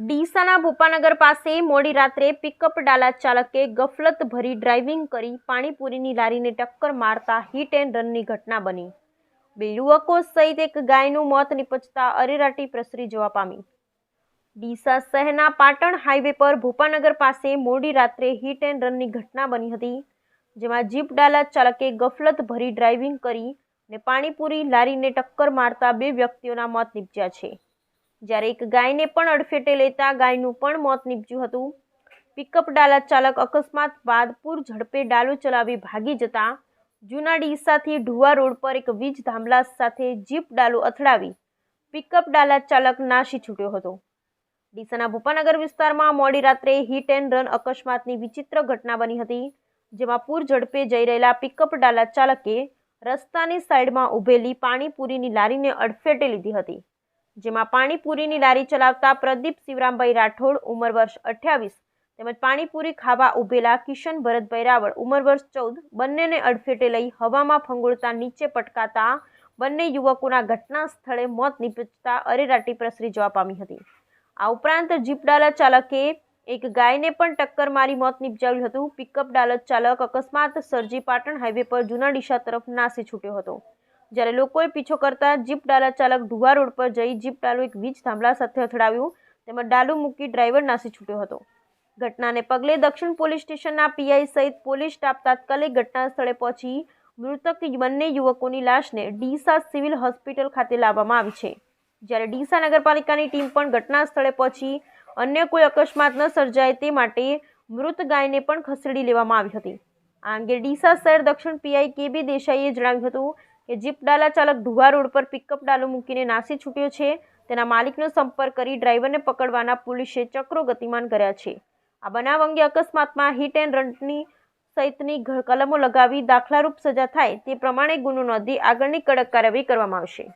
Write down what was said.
ડીસાના ભૂપાનગર પાસે મોડી રાત્રે પિકઅપ ડાલા ચાલકે ગફલત ભરી ડ્રાઇવિંગ કરી પાણીપુરીની લારીને ટક્કર મારતા હિટ એન્ડ રનની ઘટના બની. બે યુવકો સહિત એક ગાયનું મોત નિપજતા અરેરાટી પ્રસરી જવા પામી. ડીસા શહેરના પાટણ હાઈવે પર ભૂપાનગર પાસે મોડી રાત્રે હિટ એન્ડ રનની ઘટના બની હતી, જેમાં જીપ ડાલા ચાલકે ગફલત ભરી ડ્રાઇવિંગ કરી ને પાણીપુરી લારીને ટક્કર મારતા બે વ્યક્તિઓના મોત નીપજ્યા છે. જ્યારે એક ગાયને પણ અડફેટે લેતા ગાયનું પણ મોત નીપજ્યું હતું. પિકઅપ ડાલા ચાલક અકસ્માત બાદ પૂર ઝડપે ડાલો ચલાવી ભાગી જતા જૂના ડીસાથી ઢુવા રોડ પર એક વીજ ધામલા સાથે જીપ ડાલો અથડાવી પિકઅપ ડાલા ચાલક નાશી છૂટ્યો હતો. ડીસાના ભૂપાનગર વિસ્તારમાં મોડી રાત્રે હિટ એન્ડ રન અકસ્માતની વિચિત્ર ઘટના બની હતી, જેમાં પૂર ઝડપે જઈ રહેલા પિકઅપ ડાલા ચાલકે રસ્તાની સાઈડમાં ઊભેલી પાણીપુરીની લારીને અડફેટે લીધી હતી. જેમાં પાણીપુરીની લારી ચલાવતા પ્રદીપ શિવરામભાઈ રાઠોડ, ઉંમર વર્ષ અઠ્યાવીસ, તેમજ પાણીપુરી ખાવા ઊભેલા કિશન ભરતભાઈ રાવળ, ઉંમર વર્ષ ચૌદ, બંનેને અડફેટે લઈ હવામાં ફંગોળતા નીચે પટકાતા બંને યુવકોના ઘટના સ્થળે મોત નીપજતા અરેરાટી પ્રસરી જવા પામી હતી. આ ઉપરાંત જીપડાલા ચાલકે એક ગાયને પણ ટક્કર મારી મોત નિપજાવ્યું હતું. પિકઅપ ડાલત ચાલક અકસ્માત સર્જી પાટણ હાઈવે પર જૂના ડીસા તરફ નાસી છૂટ્યો હતો. જ્યારે લોકોએ પીછો કરતા જીપ ડાલા ચાલક ઢુવા રોડ પર જઈ જીપ ડાલુ એક વીજ થાંભલા સાથે અથડાવ્યું, તેમજ ડાલુ મૂકી ડ્રાઈવર નાસી છૂટ્યો હતો. ઘટનાને પગલે દક્ષિણ પોલીસ સ્ટેશનના પીઆઈ સહિત પોલીસ સ્ટાફ તાત્કાલિક ઘટના સ્થળે પહોંચી મૃતક બંને યુવકોની લાશને ડીસા સિવિલ હોસ્પિટલ ખાતે લાવવામાં આવી છે. જ્યારે ડીસા નગરપાલિકાની ટીમ પણ ઘટના સ્થળે પહોંચી, અન્ય કોઈ અકસ્માત ન સર્જાય તે માટે મૃત ગાયને પણ ખસેડી લેવામાં આવી હતી. આ અંગે ડીસા શહેર દક્ષિણ પીઆઈ કે બી દેસાઈએ જણાવ્યું હતું કે જીપ ડાલા ચાલક ઢુવા રોડ પર પિકઅપ ડાલો મૂકીને નાસી છૂટ્યો છે. તેના માલિકનો સંપર્ક કરી ડ્રાઈવરને પકડવાના પોલીસે ચક્રો ગતિમાન કર્યા છે. આ બનાવ અંગે અકસ્માતમાં હિટ એન્ડ રનની સહિતની કલમો લગાવી દાખલારૂપ સજા થાય તે પ્રમાણે ગુનો નોંધી આગળની કડક કાર્યવાહી કરવામાં આવશે.